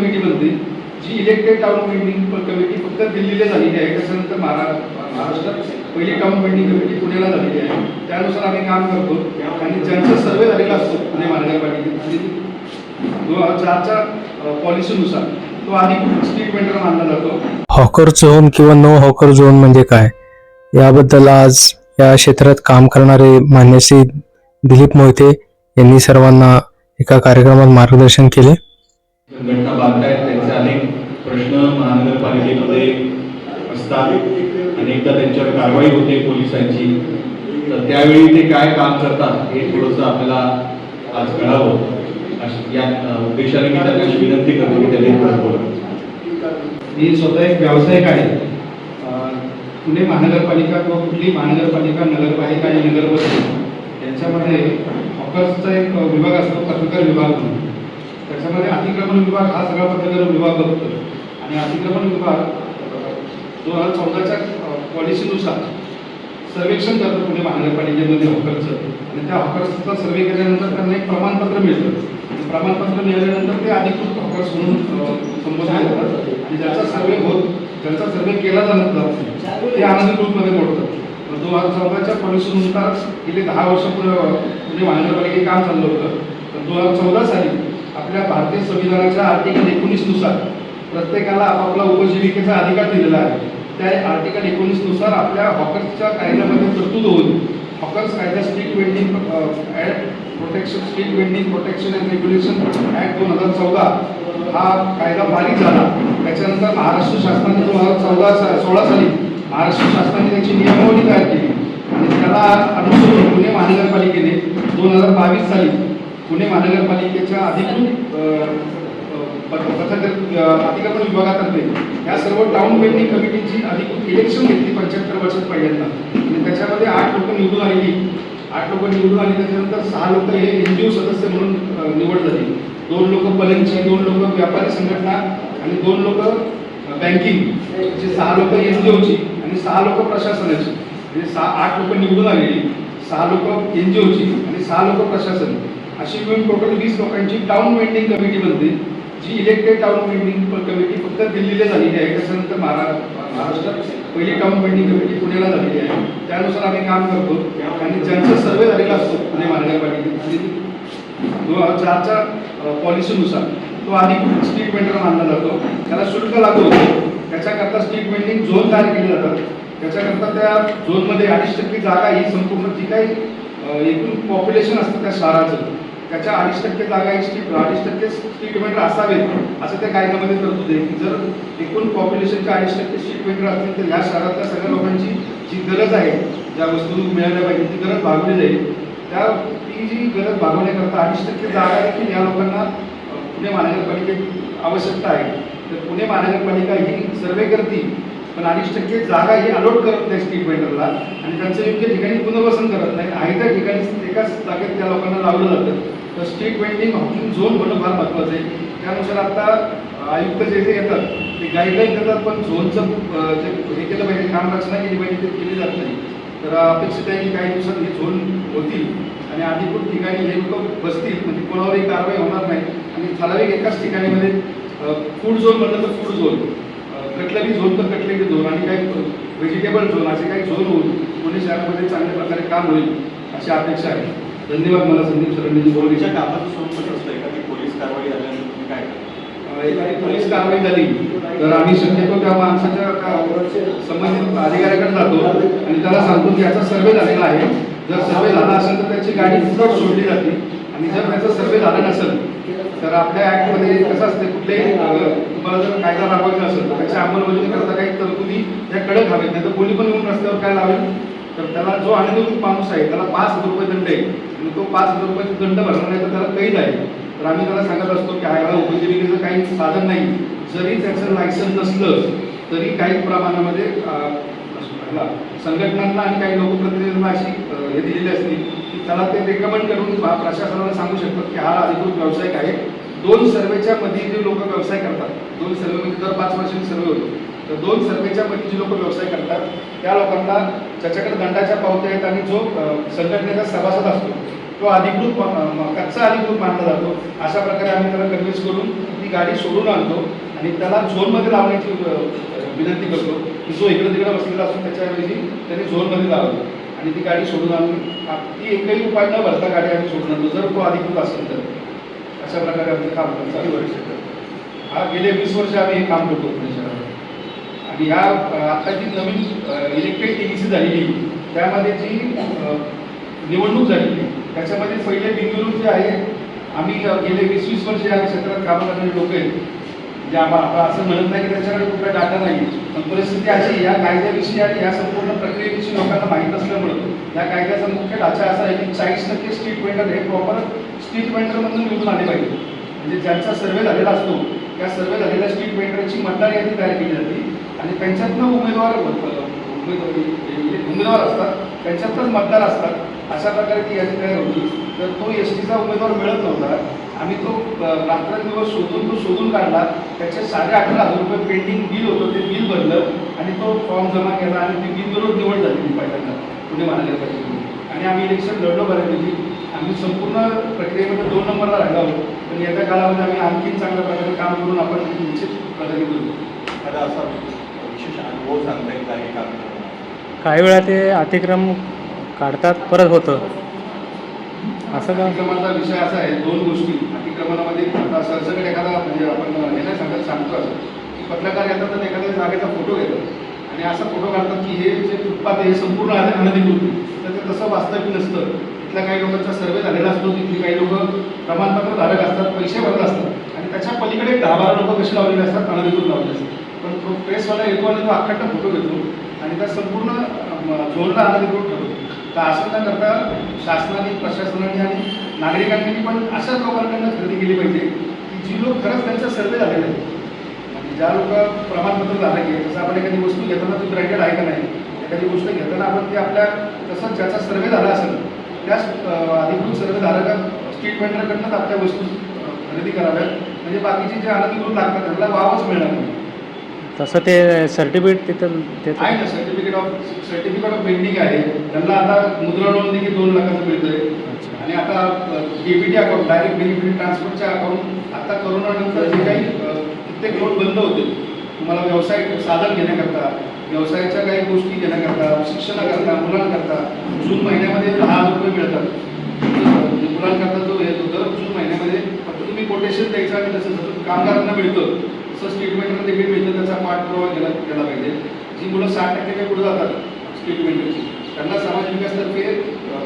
Committee बनते. जी elected town painting committee फक्त दिल्लीला झालेली आहे. त्याच्यानंतर महाराष्ट्रात पहिली टाउन पेंटिंग कमिटी पुण्याला झालेली आहे. त्यानुसार आम्ही काम करतो. आणि ज्यांचा सर्वे झालेला असतो पुणे महानगरपालिकेत पॉलिसीनुसार तो अधिक स्ट्रीट वेंडर मानला जातो. हॉकर झोन किंवा नो हॉकर झोन म्हणजे काय? याबद्दल आज या क्षेत्रात काम करणारे मान्यश्री दिलीप मोहिते यांनी सर्वांना एका कार्यक्रमात मार्गदर्शन केले. घटना बांधतायत आहेत त्यांचे अनेक प्रश्न महानगरपालिकेमध्ये असतात अनेकदा त्यांच्यावर कारवाई होते पोलिसांची तर त्यावेळी ते काय काम करतात हे थोडंसं आपल्याला आज कळावं. अशी- या उद्देशाने मी त्यांना विनंती करतो की त्यांनी थोडं बोलावं मी स्वतः एक व्यावसायिक आहे. पुणे महानगरपालिका किंवा कुठली महानगरपालिका नगरपालिका आणि नगरपरिषद यांच्यामध्ये हॉकर्सचा एक विभाग असतो पत्रकार विभाग म्हणून. अतिक्रमण विभाग हा सगळा पत्रकार विभाग बघतो आणि अतिक्रमण विभाग दोन हजार चौदाच्या पॉलिसीनुसार सर्वेक्षण करतो पुणे महानगरपालिकेमध्ये हॉकरचं आणि त्या हॉकर्सचा सर्वे केल्यानंतर त्यांना एक प्रमाणपत्र मिळतं. आणि प्रमाणपत्र मिळाल्यानंतर ते अधिकृत हॉकर्स म्हणून अं, संबोधले आणि ज्याचा सर्वे होत ज्याचा सर्वे केला जात जात ते आनंद ग्रुपमध्ये मोडतात. दोन हजार चौदाच्या पॉलिसीनुसार गेले दहा वर्षापूर्वी पुणे महानगरपालिकेत काम चाललं होतं. तर दोन हजार चौदा साली आपल्या भारतीय संविधानाच्या आर्टिकल एकोणीसनुसार प्रत्येकाला आपापला उपजीविकेचा अधिकार दिलेला आहे. त्या आर्टिकल एकोणीसनुसार आपल्या हॉकर्सच्या कायद्यामध्ये तरतूद होऊन हॉकर्स कायदा street vending act protection street vending protection and regulation act दोन हजार चौदा हा कायदा पारित झाला. त्याच्यानंतर महाराष्ट्र शासनाने दोन हजार चौदा सा सोळा साली महाराष्ट्र शासनाने त्याची नियमावली तयार केली. आणि त्याला अनुसरून पुणे महानगरपालिकेने दोन हजार बावीस साली पुणे महानगरपालिकेच्या अधिकृत अ, पथ- विभागातर्फे या सर्व टाउन पेंटिंग कमिटीची अधिकृत इलेक्शन घेतली पंच्याहत्तर वर्षात पहिल्यांदा. आणि त्याच्यामध्ये आठ लोक निवडून आलेली. आठ लोक निवडून आली त्याच्यानंतर सहा लोक हे एन जी ओ सदस्य म्हणून निवड झाली. दोन लोक पलंगची दोन लोक व्यापारी संघटना आणि दोन लोक बँकिंग अशी सहा लोक एन जी ओची आणि सहा लोक प्रशासनाची. म्हणजे सहा आठ लोक निवडून आलेली सहा लोक एन जी ओची आणि सहा लोक प्रशासन अशी मिळून टोटल वीस लोकांची टाउन वेंडिंग कमिटी बनते जी इलेक्टेड टाउन वेंडिंग कमिटी फक्त दिल्लीला झालेली आहे. त्याच्यानंतर महारा महाराष्ट्रात पहिली टाउन वेंडिंग कमिटी पुण्याला झालेली आहे. त्यानुसार आम्ही काम करतो. आणि ज्यांचा सर्वे झालेला असतो पुणे महानगरपालिकेत दोन हजार चारच्या पॉलिसीनुसार तो आधी स्ट्रीट वेंडर मानला जातो. त्याला शुल्क लागू होतो. त्याच्याकरता स्ट्रीट वेंडिंग झोन तयार केले जातात. त्याच्याकरता त्या झोनमध्ये अडीच टक्के जागा ही संपूर्ण जी काही एकूण पॉप्युलेशन असतं त्या शहराचं. त्याच्या अडीच टक्के जागा ही स्ट्रीट अडीच टक्के स्ट्रीट वेंडर असावेत असं त्या कायद्यामध्ये तरतूद आहे की जर एकूण पॉप्युलेशनच्या अडीच टक्के स्ट्रीट वेंडर असतील तर ह्या शहरातल्या सगळ्या लोकांची जी गरज आहे ज्या वस्तू मिळाल्या पाहिजे ती गरज भागवली जाईल. त्या ती जी गरज भागवण्याकरता अडीच टक्के जागा देखील या लोकांना पुणे महानगरपालिकेत आवश्यकता आहे. तर पुणे महानगरपालिका ही सर्वे करती पण अडीच टक्के जागा ही अलॉट करत नाही स्ट्रीट वेंडरला आणि त्यांचं योग्य ठिकाणी पुनर्वसन करत नाही. आहे त्या ठिकाणी एकाच जागेत त्या लोकांना लावलं जातं. तर स्ट्रीट वेंडिंग हॉकिंग झोन होणं फार महत्त्वाचं आहे. त्यानुसार आता आयुक्त जे जे येतात ते गाईडलाईन देतात पण झोनचं अ, जे हे केलं पाहिजे काम रचना केली पाहिजे ते केली जात नाही. तर अपेक्षित आहे की काही दिवसात हे झोन होतील. आणि अधिकृत ठिकाणी हे लोक बसतील म्हणजे कोणावरही कारवाई होणार नाही. आणि ठराविक एकाच ठिकाणीमध्ये फूड झोन म्हटलं तर फूड झोन कटलरी झोन तर कटलरी झोन आणि काही व्हेजिटेबल झोन असे काही झोन होऊन पुणे शहरामध्ये चांगल्या प्रकारे काम होईल अशी अपेक्षा आहे. धन्यवाद मला संदीप सरांनी बोलण्याच्या कामाचं स्वरूप कसं असतं? एखादी पोलीस कारवाई झाल्यानंतर तुम्ही काय करता? एखादी पोलीस कारवाई झाली तर आम्ही शक्यतो त्या माणसाच्या संबंधित अधिकाऱ्याकडे जातो आणि त्याला सांगतो की याचा सर्वे झालेला आहे. जर सर्वे झाला असेल तर त्याची गाडी तिथं सोडली जाते. आणि जर त्याचा सर्वे झाला नसेल तर आपल्या ॲक्टमध्ये कसं असते कुठलेही तुम्हाला जर कायदा राबवायचा असेल तर त्याच्या अंमलबजावणीकरता काही तरतुदी त्या कडक हवेत नाही तर कोणी पण येऊन रस्त्यावर काय लावेल? तर त्याला जो अनधिकृत माणूस आहे त्याला पाच हजार रुपये दंड आहे. आणि तो पाच हजार रुपये दंड भरला नाही तर त्याला कैद आहे. तर आम्ही त्याला सांगत असतो की ह्याला उपजीविकेचं काही साधन नाही. जरी त्याचं लायसन नसलं तरी काही प्रमाणामध्ये संघटनांना आणि काही लोकप्रतिनिधींना अशी हे दिलेली असते. की त्याला ते रेकमेंड करून प्रशासनाला सांगू शकतात की हा अधिकृत व्यावसायिक आहे. दोन सर्वेच्या मध्ये जे लोक व्यवसाय करतात दोन सर्वेमध्ये म्हणजे दर पाच वर्षांनी सर्वे होतो. तर दोन सर्वेच्या जी जे लोक व्यवसाय करतात. त्या लोकांना ज्याच्याकडे दंडाच्या पावत्या आहेत आणि जो संघटनेचा सभासद असतो तो अधिकृत कच्चा अधिकृत मानला जातो. अशा प्रकारे आम्ही त्याला कन्व्हिन्स करून ती गाडी सोडून आणतो आणि त्याला झोनमध्ये लावण्याची विनंती करतो की जो इकडे तिकडे बसलेला असतो त्याच्याऐवजी त्याने झोनमध्ये लावतो आणि ती गाडी सोडून आणून ती एकही उपाय न भरता गाडी आम्ही सोडून आणतो जर तो अधिकृत असेल तर. अशा प्रकारे आमचं काम किती चालू वर्ष हा गेले वीस वर्ष आम्ही हे काम करतो. की ह्या आता जी नवीन इलेक्टेड टी सी झालेली त्यामध्ये जी निवडणूक झालेली त्याच्यामध्ये पहिले बिनविरोध जे आहे आम्ही गेले वीस वीस वर्ष या क्षेत्रात काम करणारे लोक आहेत. जे आम्हाला असं म्हणत नाही की त्याच्याकडे कुठला डाटा नाही. पण परिस्थिती अशी या कायद्याविषयी आणि या संपूर्ण प्रक्रियेविषयी लोकांना माहीत नसल्यामुळं या कायद्याचा मुख्य ढाचा असा आहे की चाळीस टक्के स्ट्रीट वेंडर हे प्रॉपर स्ट्रीट वेंडरमधून निवडून आले पाहिजे. म्हणजे ज्यांचा सर्वे झालेला असतो त्या सर्वे झालेल्या स्ट्रीट वेंडरची मतदार यादी तयार केली जाते. आणि त्यांच्यातनं उमेदवार उमेदवारी उमेदवार असतात त्यांच्यातच मतदार असतात अशा प्रकारे ती यादी तयार होती. तर तो एस टीचा उमेदवार मिळत नव्हता. आम्ही तो रात्रंदिवस शोधून तो शोधून काढला. त्याचे साडे अकरा हजार रुपये पेंडिंग बिल होतं. ते बिल भरलं आणि तो फॉर्म जमा केला आणि ती बिनविरोध निवड झाली पहिल्यांदा पुणे महानगरपालिकेमध्ये आणि आम्ही इलेक्शन लढलो बऱ्यापैकी. आम्ही संपूर्ण प्रक्रियेमध्ये दोन नंबरला राहिला आहोत. पण येत्या काळामध्ये आम्ही आणखी चांगल्या प्रकारे काम करून आपण निश्चित प्रगती करू. आता असा विशेष अनुभव सांगता येईल का हे काम? काही वेळा ते अतिक्रम काढतात परत होतं. असं का? अतिक्रमणाचा विषय असा आहे दोन गोष्टी. अतिक्रमणामध्ये आता सरसकट एखादा म्हणजे आपण हे नाही सांगत सांगतो असं. की पत्रकार येतात तर एखाद्या जागेचा फोटो घेतात. आणि असा फोटो काढतात की हे जे फुटपाथ आहे हे संपूर्ण आहे अनधिकृत. तर ते तसं वास्तविक नसतं. तिथल्या काही लोकांचा सर्वे झालेला असतो तिथली काही लोक प्रमाणपत्र धारक असतात पैसे भरत असतात. आणि त्याच्या पलीकडे दहा बारा लोक कसे लावलेले असतात? अनधिकृत लावलेले असतात. पण तो प्रेसवाला येतो आणि तो अख्खा फोटो घेतो. आणि त्या संपूर्ण झोनला अनधिकृत ठरवतो तर असं न करता शासनाने प्रशासनाने आणि नागरिकांनी पण अशाच लोकांकडनं खरेदी केली पाहिजे की जी लोक खरंच त्यांचा सर्वे झालेला आहे म्हणजे ज्या लोक प्रमाणपत्र झालं आहे जसं आपण एखादी वस्तू घेताना ती ब्रँडेड आहे का नाही एखादी गोष्ट घेताना आपण ती आपल्या तसंच ज्याचा सर्वे झाला असेल त्याच अधिकृत सर्वे धारक स्ट्रीट वेंडरकडनंच आपल्या वस्तू खरेदी कराव्यात. म्हणजे बाकीचे जे अनधिकृत लागतात त्यांना वावच मिळणार नाही. तसं ते सर्टिफिकेट तिथं ते आहे ना certificate of certificate of pending आहे. त्यांना आता मुद्रा लोन देखील दोन लाखाचं मिळतंय. आणि आता डीबीटी अकाउंट डायरेक्ट बेनिफिट ट्रान्सफरचे अकाउंट आता करोनानंतर जे काही कित्येक लोन बंद होते. तुम्हाला व्यवसाय साधन घेण्याकरता व्यवसायाच्या काही गोष्टी घेण्याकरता शिक्षणाकरता मुलांकरता जून महिन्यामध्ये दहा हजार रुपये मिळतात. म्हणजे मुलांकरता जो हे दर जून महिन्यामध्ये फक्त तुम्ही कोटेशन द्यायचं आणि तसं कामगारांना मिळतं. असं स्टेटमेंटला मिळतं त्याचा पाठपुरावा केला केला पाहिजे जी मुलं साठ टक्के पुढे जातात स्टेटमेंटची त्यांना समाज विकासतर्फे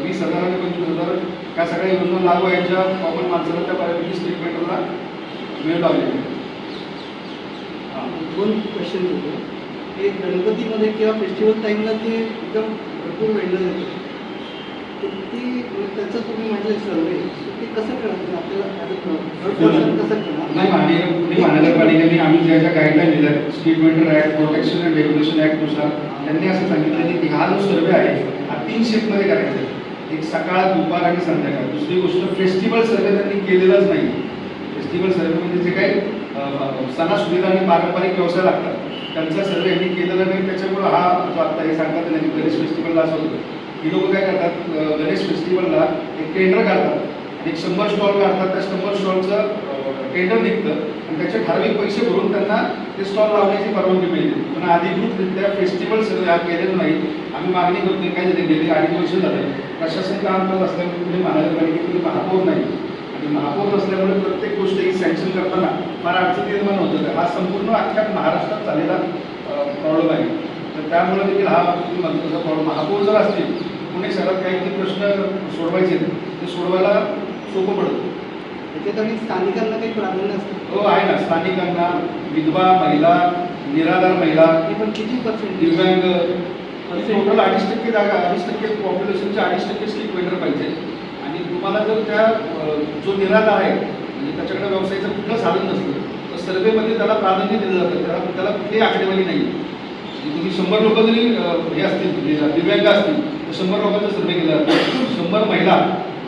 वीस हजार आणि पंचवीस हजार ह्या सगळ्या योजना लागू आहेत ज्या कॉमन माणसाला त्या बऱ्यापैकी स्टेटमेंटला वेळ लागलेली हां दोन क्वेश्चन होते एक गणपतीमध्ये किंवा फेस्टिवल टाईमला ते एकदम भरपूर वेळ जातं त्याचं तुम्ही म्हटलं सर्वे ते कसं आपल्याला a third person कसं नाही पुणे महानगरपालिकेने आम्ही ज्या ज्या गाईडलाईन दिल्या street vendor act protection and regulation ॲक्टनुसार त्यांनी असं सांगितलं की हा जो सर्वे आहे हा तीन शिफ्टमध्ये करायचा आहे. एक सकाळ दुपार आणि संध्याकाळ. दुसरी गोष्ट फेस्टिवल सर्वे त्यांनी केलेलाच नाही. फेस्टिवल सर्वे म्हणजे जे काही सणासुदीला आणि पारंपरिक व्यवसाय लागतात. त्यांचा सर्वे यांनी केलेला नाही त्याच्यामुळं हा जो आता हे सांगतात नाही गणेश फेस्टिवलला असं होतं. ही लोक काय करतात? गणेश फेस्टिवलला एक टेंडर काढतात. एक शंभर स्टॉल काढतात. त्या शंभर स्टॉलचं टेंडर निघतं. आणि त्याचे ठराविक पैसे भरून त्यांना ते स्टॉल लावण्याची परवानगी मिळते. पण अधिकृतरित्या फेस्टिवल सगळ्या हा नाही. आम्ही मागणी करतोय काय झाले गेली अडीच वर्ष झाले. प्रशासन काम करत असल्यामुळे पुणे महानगरपालिकेमध्ये महापौर नाही. आणि महापौर नसल्यामुळे प्रत्येक गोष्ट ही सँक्शन करताना फार अडचण निर्माण होतं हा संपूर्ण अख्ख्या महाराष्ट्रात झालेला प्रॉब्लेम आहे. तर त्यामुळे देखील हा महत्त्वाचा प्रॉब्लेम महापौर जर असतील पुणे शहरात काही काही प्रश्न सोडवायचे ते सोडवायला सोपं पडतं. त्याच्यात आणि स्थानिकांना काही प्राधान्य असतं. हो आहे ना. स्थानिकांना विधवा महिला निराधार महिला ते पण किती पर्सेंट दिव्यांग टोटल अडीच टक्के जागा अडीच टक्के पॉप्युलेशनचे अडीच टक्के स्ट्रीट वेंडर पाहिजे. आणि तुम्हाला जर त्या जो निराधार आहे म्हणजे त्याच्याकडे व्यवसायाचं कुठलं साधन नसलं तर सर्वेमध्ये त्याला प्राधान्य दिलं जातं. त्याला त्याला कुठलीही आकडेवारी नाही म्हणजे तुम्ही शंभर लोक जरी हे असतील म्हणजे दिव्यांग असतील शंभर लोकांचा सर्वे केला. जातो शंभर महिला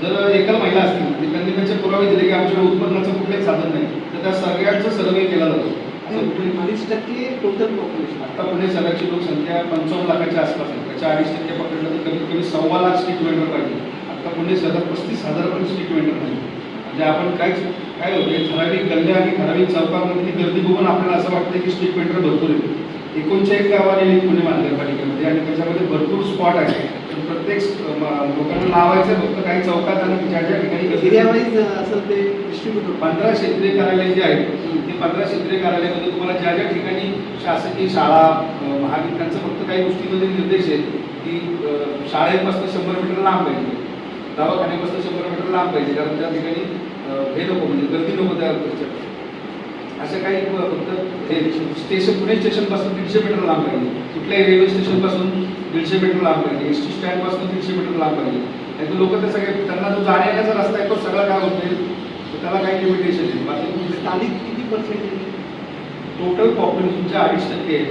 जर एकल महिला असतील त्यांनी त्याचे पुरावे दिले की आमच्याकडे उत्पन्नाचं कुठलंही साधन नाही तर त्या सगळ्यांचा सर्वे केला जातो. अडीच टक्के टोटल पॉप्युलेशन आता पुणे शहराची लोकसंख्या पंचावन्न लाखाच्या आसपास आहे. त्याच्या अडीच टक्के पकडलं तर कमीत कमी सव्वा लाख स्ट्रीट वेंडर पाहिजे. आता पुणे शहरात पस्तीस हजारापर्यंत स्ट्रीट वेंडर नाही म्हणजे आपण काय काय होते ठराविक गल्ल्या आणि ठराविक चौकामध्ये ती गर्दी बघून आपल्याला असं वाटतं की स्ट्रीट वेंडर भरपूर आहे एकोणचाळीस गाव आलेली पुणे महानगरपालिकेमध्ये आणि त्याच्यामध्ये भरपूर स्पॉट आहे पण प्रत्येक लोकांना लावायचं फक्त काही चौकात आणि ज्या ज्या ठिकाणी असं ते पंधरा क्षेत्रीय कार्यालय जे आहेत ते पंधरा क्षेत्रीय कार्यालयामध्ये तुम्हाला ज्या ज्या ठिकाणी शासकीय शाळा त्यांचं फक्त काही गोष्टीमध्ये निर्देश आहेत की शाळेपासून शंभर मीटर लांब पाहिजे. दवाखान्यापासून शंभर मीटर लांब पाहिजे कारण त्या ठिकाणी हे नको म्हणजे गर्दी नको त्या. असं काही फक्त हे स्टेशन पुणे स्टेशनपासून दीडशे मीटर लांब पाहिजे. कुठल्याही रेल्वे स्टेशनपासून दीडशे मीटर लांब पाहिजे एस टी स्टँडपासून दीडशे मीटर लांब पाहिजे. नाही तर लोक ते सगळे त्यांना जो जाण्या येण्याचा रस्ता आहे तो सगळा काय होते तर त्याला काही लिमिटेशन आहे. बाकी तुमचे स्थानिक किती पर्सेंटेज टोटल पॉप्युलेशन तुमच्या अडीच टक्के आहे.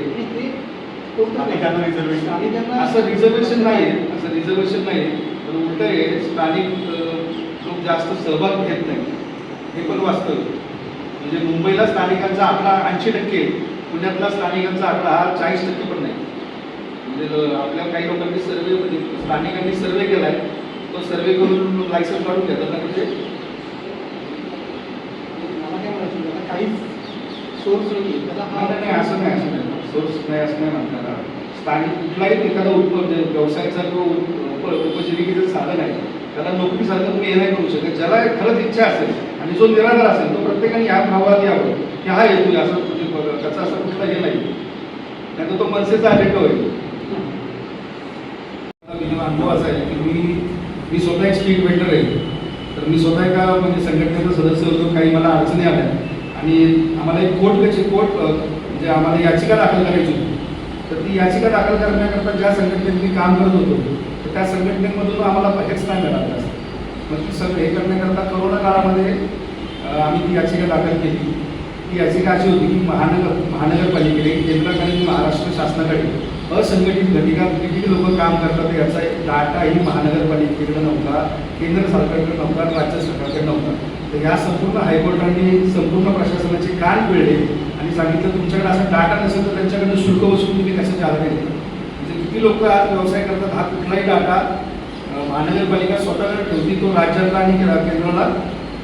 असं रिझर्वेशन नाही आहे. असं रिझर्वेशन नाही आहे. पण उलट आहे स्थानिक लोक जास्त सहभाग घेत नाही. हे पण वास्तव आहे. म्हणजे मुंबईला स्थानिकांचा आकडा ऐंशी टक्के आहे. पुण्यातला स्थानिकांचा आकडा हा चाळीस टक्के पण नाही. म्हणजे आपल्या काही लोकांनी सर्वे म्हणजे स्थानिकांनी सर्वे केला आहे तो सर्वे करून लायसन्स काढून घेतात ना म्हणजे मला काय म्हणायचं त्याला काहीच सोर्स नाही त्याला हा नाही असं नाही असं नाही. सोर्स नाही असं नाही म्हणताना स्थानिक कुठलाही एखादा उप व्यवसायाचा जो उप उपजीविकेचं साधन आहे त्याला नोकरीसारखं तुम्ही हे नाही करू शकत. ज्याला खरंच इच्छा असेल आणि जो निराधार असेल तो प्रत्येकाने ह्या भावात यावं की हा आहे, असं म्हणजे त्याचा असं कुठला हे नाही. नाही तर तो मनसेचा अजेंडा होईल. मी अनुभव असा आहे की मी मी स्वतः एक स्ट्रीट वेंडर आहे. तर मी स्वतः एका म्हणजे संघटनेचा सदस्य होतो काही मला अडचणी आल्या. आणि आम्हाला एक कोर्ट कशी कोर्ट म्हणजे आम्हाला याचिका दाखल करायची होती. तर ती याचिका दाखल करण्याकरता ज्या संघटनेत मी काम करत होतो तर त्या संघटनेमधून आम्हाला हेच नाही मिळालं असं मग ती सगळं हे करण्याकरता करोना काळामध्ये आम्ही ती याचिका दाखल केली. ती याचिका अशी होती की महानगर महानगरपालिकेने केंद्राकडे महाराष्ट्र शासनाकडे असंघटित घटिका किती लोक काम करतात याचा एक डाटाही महानगरपालिकेकडे नव्हता केंद्र सरकारकडे नव्हता राज्य सरकारकडे नव्हता. तर या संपूर्ण हायकोर्टाने संपूर्ण प्रशासनाचे कान पिळले आणि सांगितलं तुमच्याकडे असा डाटा नसेल तर त्यांच्याकडनं शुल्क वसूल तुम्ही कसं आधारे घेता म्हणजे किती लोक आज व्यवसाय करतात हा कुठलाही डाटा महानगरपालिका स्वतःकडे ठेवती तो राज्याला आणि केंद्राला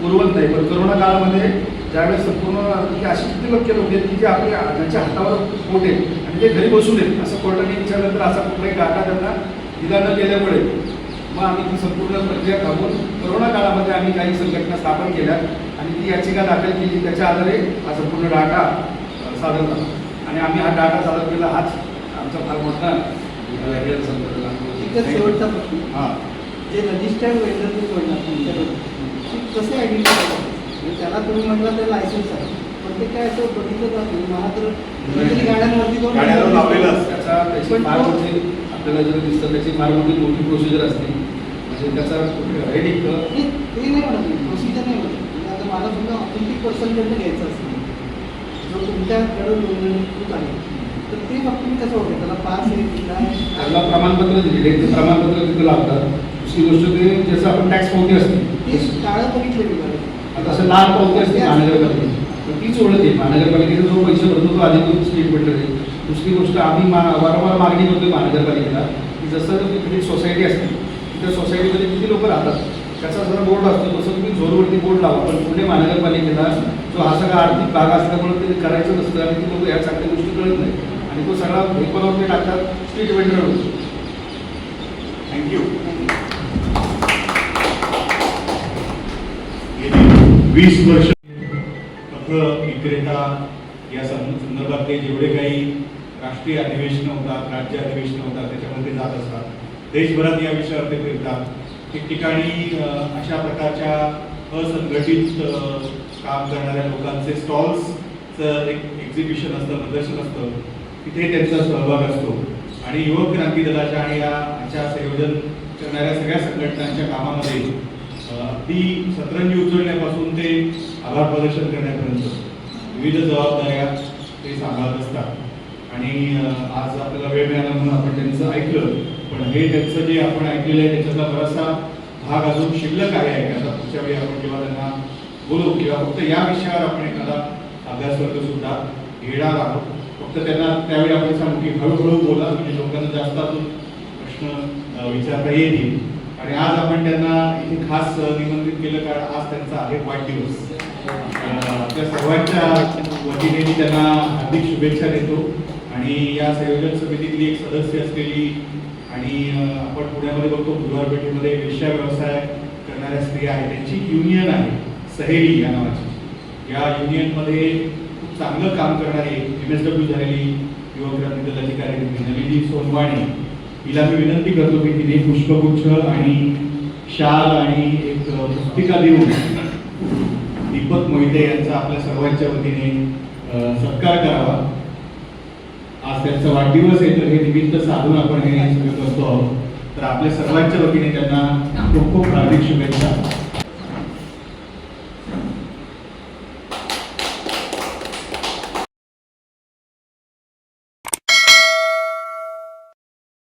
पुरवत नाही. पण करोना काळामध्ये ज्यावेळेस संपूर्ण की अशी किती लोक लोक आहेत की जे आपल्या ज्यांच्या हातावर पोट आहे आणि ते घरी बसून आहेत. असं कोर्टाने विचारल्यानंतर असा कुठलाही डाटा त्यांना दिला न गेल्यामुळे मग आम्ही ती संपूर्ण प्रक्रिया थांबवून करोना काळामध्ये आम्ही काही संघटना स्थापन केल्या आणि ती याचिका दाखल केली. त्याच्या आधारे हा संपूर्ण डाटा सादर झाला. आणि आम्ही हा डाटा सादर केला. हाच आमचा फार मोठा हे शेवटचा प्रश्न हां. जे रजिस्टर्ड वेंडर तुम्ही म्हणणार तुमच्याकडे ते कसे आयडेंटिफाय म्हणजे त्याला तुम्ही म्हटलं ते लायसन्स आहे. पण ते काय असं बघितलं जात नाही मला तर कधीतरी गाड्यांवरती दोन गाड्यांवर लावलेलं असतं. त्याचा त्याची पण फार तो- मोठी आपल्याला जर दिसतं त्याची फार मोठी मोठी प्रोसिजर असते. म्हणजे त्याचा हे नाही, ते नाही म्हणत मी. प्रोसिजर नाही म्हणत म्हणजे आता मला सुद्धा ऑथेंटिक पर्सनकडनं घ्यायचं असतं जो तुमच्याकडं नोंदणीकृत आहे तर ते फक्त मी कसं होतं त्याला पास आहे की त्याला प्रमाणपत्र दिलेले ते प्रमाणपत्र तिथे लावतात. दुसरी गोष्ट ते जसं आपण टॅक्स पावती असते. ते काळं बघितलं मी बरं. आता असं लाल पावती असते महानगरपालिकेची. तर तीच ओळख आहे. महानगरपालिकेचा जो पैसे भरतो तो अधिकृत स्टेट भेटत आहे. दुसरी गोष्ट आम्ही मा वारंवार मागणी करतोय महानगरपालिकेला की जसं तिथे सोसायटी असते त्या सोसायटीमध्ये किती लोक राहतात? त्याचा जर बोर्ड असतो तसं तुम्ही झोरवरती बोर्ड लावा. पण पुणे महानगरपालिकेला जो हा सगळा आर्थिक भाग असल्यामुळे ते करायचं नसतं आणि ती लोक ह्या चांगल्या गोष्टी कळत नाही आणि तो सगळा पेपरवर ते टाकतात स्ट्रीट वेंडर होतो. थँक्यू वीस वर्ष पथ विक्रेता या संदर्भातले जेवढे काही राष्ट्रीय अधिवेशनं होतात राज्य अधिवेशनं होतात त्याच्यामध्ये जात असतात. देशभरात या विषयावर ते फिरतात. ठिकठिकाणी अशा प्रकारच्या असंघटित काम करणाऱ्या लोकांचे स्टॉल्सचं एक एक्झिबिशन असतं प्रदर्शन असतं. तिथे त्यांचा सहभाग असतो. आणि युवक क्रांती दलाच्या आणि या आजच्या संयोजन करणाऱ्या सगळ्या संघटनांच्या कामामध्ये ती सतरंजी उचलण्यापासून ते आभार प्रदर्शन करण्यापर्यंत विविध जबाबदाऱ्या ते सांभाळत असतात. आणि आज आपल्याला वेळ मिळाला म्हणून आपण त्यांचं ऐकलं. पण हे त्यांचं जे आपण ऐकलेलं आहे त्याच्यातला बराचसा भाग अजून शिल्लक आहे ऐकायचा पुढच्या वेळी आपण जेव्हा त्यांना बोलू किंवा फक्त या विषयावर आपण एखादा अभ्यासवर्ग सुद्धा घेणार आहोत. फक्त त्यांना त्यावेळी आपण सांगू की हळूहळू बोला म्हणजे लोकांना जास्त अजून प्रश्न विचारता येतील. आणि आज आपण त्यांना इथे खास निमंत्रित केलं कारण आज त्यांचा आहे वाढदिवस त्या सर्वांच्या वतीने मी त्यांना हार्दिक शुभेच्छा देतो. आणि या संयोजन समितीतली एक सदस्य असलेली आणि आपण पुण्यामध्ये बघतो बुधवार पेठेमध्ये वेश्या व्यवसाय करणाऱ्या स्त्रिया आहेत. त्यांची युनियन आहे सहेली या नावाची. या युनियनमध्ये खूप चांगलं काम करणारी एम एस डब्ल्यू झालेली युवक क्रांती दलाची कार्यकर्ती नलिनी सोनवाणी हिला मी विनंती करतो की तिने पुष्पगुच्छ आणि शाल आणि एक पुस्तिका देऊन दीपक मोहिते यांचा आपल्या सर्वांच्या वतीने सत्कार करावा. आज त्यांचा वाढदिवस आहे तर हे निमित्त साधून आपण हे सगळं करतो आहोत. तर आपल्या सर्वांच्या वतीने त्यांना खूप खूप हार्दिक शुभेच्छा.